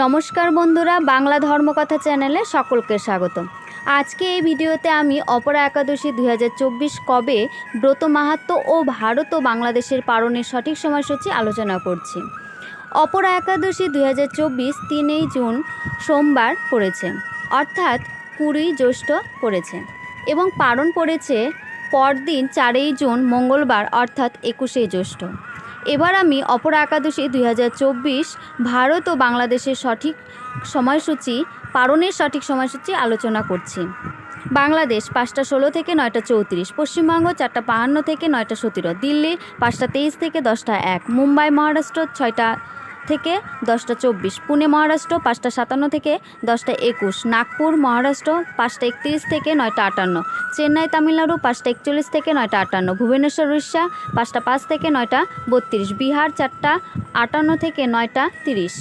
নমস্কার বন্ধুরা, বাংলা ধর্মকথা চ্যানেলে সকলকে স্বাগত আজকে এই ভিডিওতে আমি অপরা একাদশী দুই হাজার চব্বিশ কবে ব্রত মাহাত্ম ও ভারত ও বাংলাদেশের পালনের সঠিক সময়সূচি আলোচনা করছি। অপরা একাদশী দুই হাজার চব্বিশ তিনই জুন সোমবার পড়েছে, অর্থাৎ কুড়ি জ্যৈষ্ঠ পড়েছে এবং পালন পড়েছে পরদিন চারই জুন মঙ্গলবার, অর্থাৎ একুশে জ্যৈষ্ঠ। এবার আমি অপর একাদশী দুই হাজার চব্বিশ ভারত ও বাংলাদেশের সঠিক সময়সূচি পালনের সঠিক সময়সূচি আলোচনা করছি। বাংলাদেশ পাঁচটা ষোলো থেকে নয়টা চৌত্রিশ, পশ্চিমবঙ্গ চারটা বাহান্ন থেকে নয়টা সতেরো, দিল্লি পাঁচটা তেইশ থেকে দশটা এক, মুম্বাই, মহারাষ্ট্র ছয়টা থেকে দশটা চব্বিশ, পুনে মহারাষ্ট্র পাঁচটা সাতান্ন থেকে দশটা একুশ, নাগপুর মহারাষ্ট্র পাঁচটা একত্রিশ থেকে নয়টা আটান্ন, চেন্নাই তামিলনাড়ু পাঁচটা একচল্লিশ থেকে নয়টা আটান্ন, ভুবনেশ্বর, উড়িষ্যা পাঁচটা পাঁচ থেকে নয়টা বত্রিশ, বিহার চারটা আটান্ন থেকে নয়টা তিরিশ,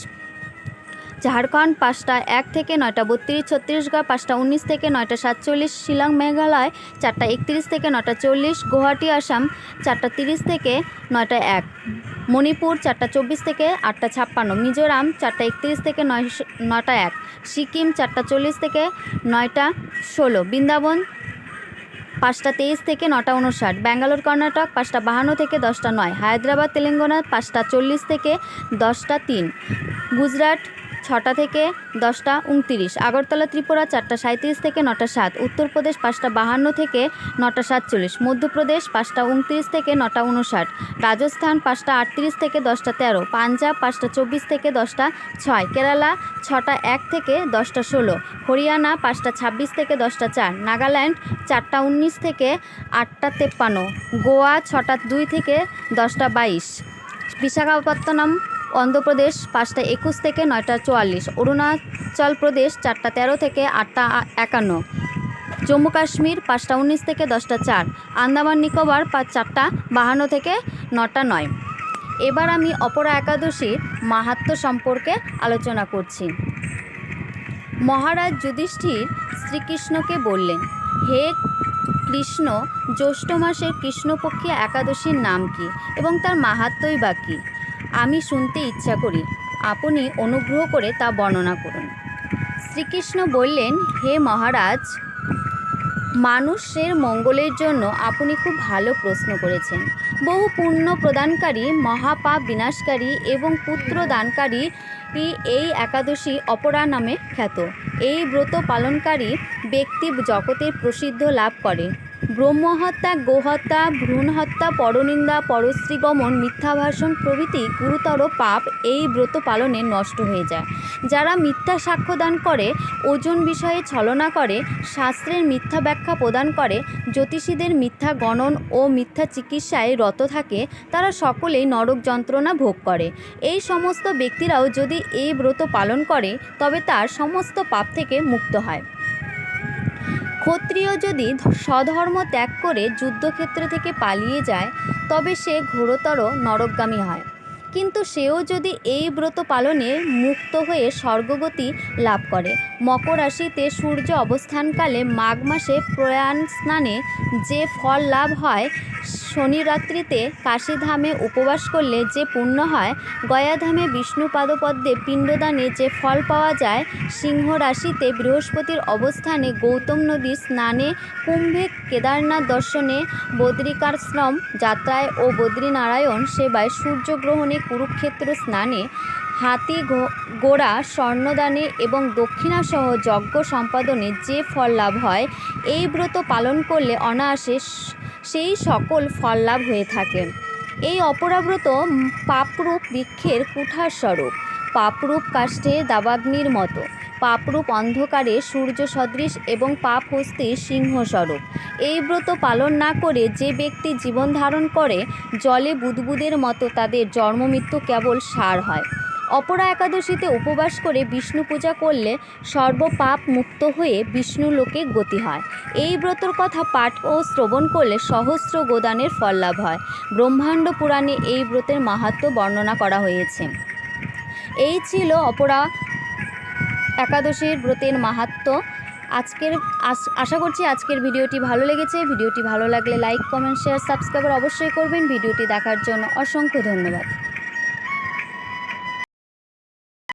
ঝাড়খণ্ড পাঁচটা এক থেকে নয়টা বত্রিশ, ছত্তিশগড় পাঁচটা উনিশ থেকে নয়টা সাতচল্লিশ, শিলং মেঘালয় চারটা একত্রিশ থেকে নয়টা চল্লিশ, গুয়াহাটি, আসাম চারটা তিরিশ থেকে নয়টা এক। মণিপুর, চারটা চব্বিশ থেকে আটটা ছাপ্পান্ন। মিজোরাম, চারটা একত্রিশ থেকে নয় নটা এক। সিকিম, চারটা চল্লিশ থেকে নয়টা ষোলো। বৃন্দাবন, পাঁচটা তেইশ থেকে নটা উনষাট ব্যাঙ্গালোর, কর্ণাটক, পাঁচটা বাহান্ন থেকে দশটা নয়। হায়দ্রাবাদ, তেলেঙ্গানা, পাঁচটা চল্লিশ থেকে দশটা তিন। গুজরাট ছটা থেকে দশটা উনতিরিশ, আগরতলা ত্রিপুরা চারটা সাঁত্রিশ থেকে নটা সাত, উত্তরপ্রদেশ পাঁচটা বাহান্ন থেকে নটা সাতচল্লিশ, মধ্যপ্রদেশ পাঁচটা উনত্রিশ থেকে নটা উনষাট, রাজস্থান পাঁচটা আটত্রিশ থেকে দশটা তেরো, পাঞ্জাব পাঁচটা চব্বিশ থেকে দশটা ছয়, কেরালা ছটা এক থেকে দশটা ষোলো, হরিয়ানা পাঁচটা ছাব্বিশ থেকে দশটা চার, নাগাল্যান্ড চারটা উনিশ থেকে আটটা তেপ্পান্ন, গোয়া ছটা দুই থেকে দশটা বাইশ, বিশাখাপত্তনম অন্ধ্রপ্রদেশ পাঁচটা একুশ থেকে নয়টা চুয়াল্লিশ, অরুণাচল প্রদেশ চারটা তেরো থেকে আটটা একান্ন, জম্মু কাশ্মীর পাঁচটা উনিশ থেকে দশটা চার, আন্দামান নিকোবর পাঁচ চারটা বাহান্ন থেকে নটা নয়। এবার আমি অপরা একাদশীর মাহাত্ম সম্পর্কে আলোচনা করছি। মহারাজ যুধিষ্ঠির শ্রীকৃষ্ণকে বললেন, হে কৃষ্ণ, জ্যৈষ্ঠ মাসের কৃষ্ণপক্ষী একাদশীর নাম কি এবং তার মাহাত্মই বা কী? আমি শুনতে ইচ্ছা করি। আপনি অনুগ্রহ করে তা বর্ণনা করুন। শ্রীকৃষ্ণ বললেন, হে মহারাজ, মানুষের মঙ্গলের জন্য আপনি খুব ভালো প্রশ্ন করেছেন। বহু পুণ্য প্রদানকারী, মহাপাপ বিনাশকারী এবং পুত্র দানকারী এই একাদশী অপরা নামে খ্যাত। এই ব্রত পালনকারী ব্যক্তি জগতের প্রসিদ্ধ লাভ করে। ব্রহ্মহত্যা, গোহত্যা, ভ্রূণহত্যা, পরনিন্দা, পরশ্রীগমন মিথ্যা ভাষণ প্রভৃতি গুরুতর পাপ এই ব্রত পালনে নষ্ট হয়ে যায়। যারা মিথ্যা সাক্ষ্যদান করে, ওজন বিষয়ে ছলনা করে, শাস্ত্রের মিথ্যা ব্যাখ্যা প্রদান করে, জ্যোতিষীদের মিথ্যা গণন ও মিথ্যা চিকিৎসায় রত থাকে, তারা সকলেই নরক যন্ত্রণা ভোগ করে। এই সমস্ত ব্যক্তিরাও যদি এই ব্রত পালন করে, তবে তার সমস্ত পাপ থেকে মুক্ত হয়। ক্ষত্রিয় যদি স্বধর্ম ত্যাগ করে যুদ্ধক্ষেত্র থেকে পালিয়ে যায়, তবে সে ঘোরতর নরকগামী হয়। কিন্তু সেও যদি এই ব্রত পালনে মুক্ত হয়ে স্বর্গগতি লাভ করে, মকর রাশিতে সূর্য অবস্থানকালে মাঘ মাসে প্রয়াণ স্নানে যে ফল লাভ হয় শনিরাত্রিতে কাশীধামে উপবাস করলে যে পুণ্য হয়, গয়াধামে বিষ্ণু পাদপদ্মে পিণ্ডদানে যে ফল পাওয়া যায়, সিংহ রাশিতে বৃহস্পতির অবস্থানে গৌতম নদী স্নানে কুম্ভে কেদারনাথ দর্শনে বদ্রিকাশ্রম যাত্রায় ও বদ্রীনারায়ণ সেবায় সূর্যগ্রহণে কুরুক্ষেত্র স্নানে, হাতি গোড়া স্বর্ণদানে এবং দক্ষিণাসহ যজ্ঞ সম্পাদনে যে ফল লাভ হয়, এই ব্রত পালন করলে অনায়াসে সেই সকল ফল লাভ হয়ে থাকে। এই অপরাব্রত পাপরূপ বৃক্ষের কুঠার স্বরূপ পাপরূপ কাষ্ঠে দাবাগ্নির মতো। পাপরূপ অন্ধকারে সূর্য সদৃশ এবং পাপ হস্তি সিংহস্বরূপ। এই ব্রত পালন না করে যে ব্যক্তি জীবন ধারণ করে, জলে বুদবুদের মতো তাদের জন্মমৃত্যু কেবল সার হয়। অপরা একাদশীতে উপবাস করে বিষ্ণু পূজা করলে সর্বপাপ মুক্ত হয়ে বিষ্ণু লোকে গতি হয়। এই ব্রতর কথা পাঠ ও শ্রবণ করলে সহস্র গোদানের ফল লাভ হয়। ব্রহ্মাণ্ড পুরাণে এই ব্রতের মাহাত্ম বর্ণনা করা হয়েছে। এই ছিল অপরা একাদশীর ব্রতের মাহাত্ম। আজকের, আশা করছি আজকের ভিডিওটি ভালো লেগেছে। ভিডিওটি ভালো লাগলে লাইক, কমেন্ট, শেয়ার সাবস্ক্রাইবার অবশ্যই করবেন। ভিডিওটি দেখার জন্য অসংখ্য ধন্যবাদ।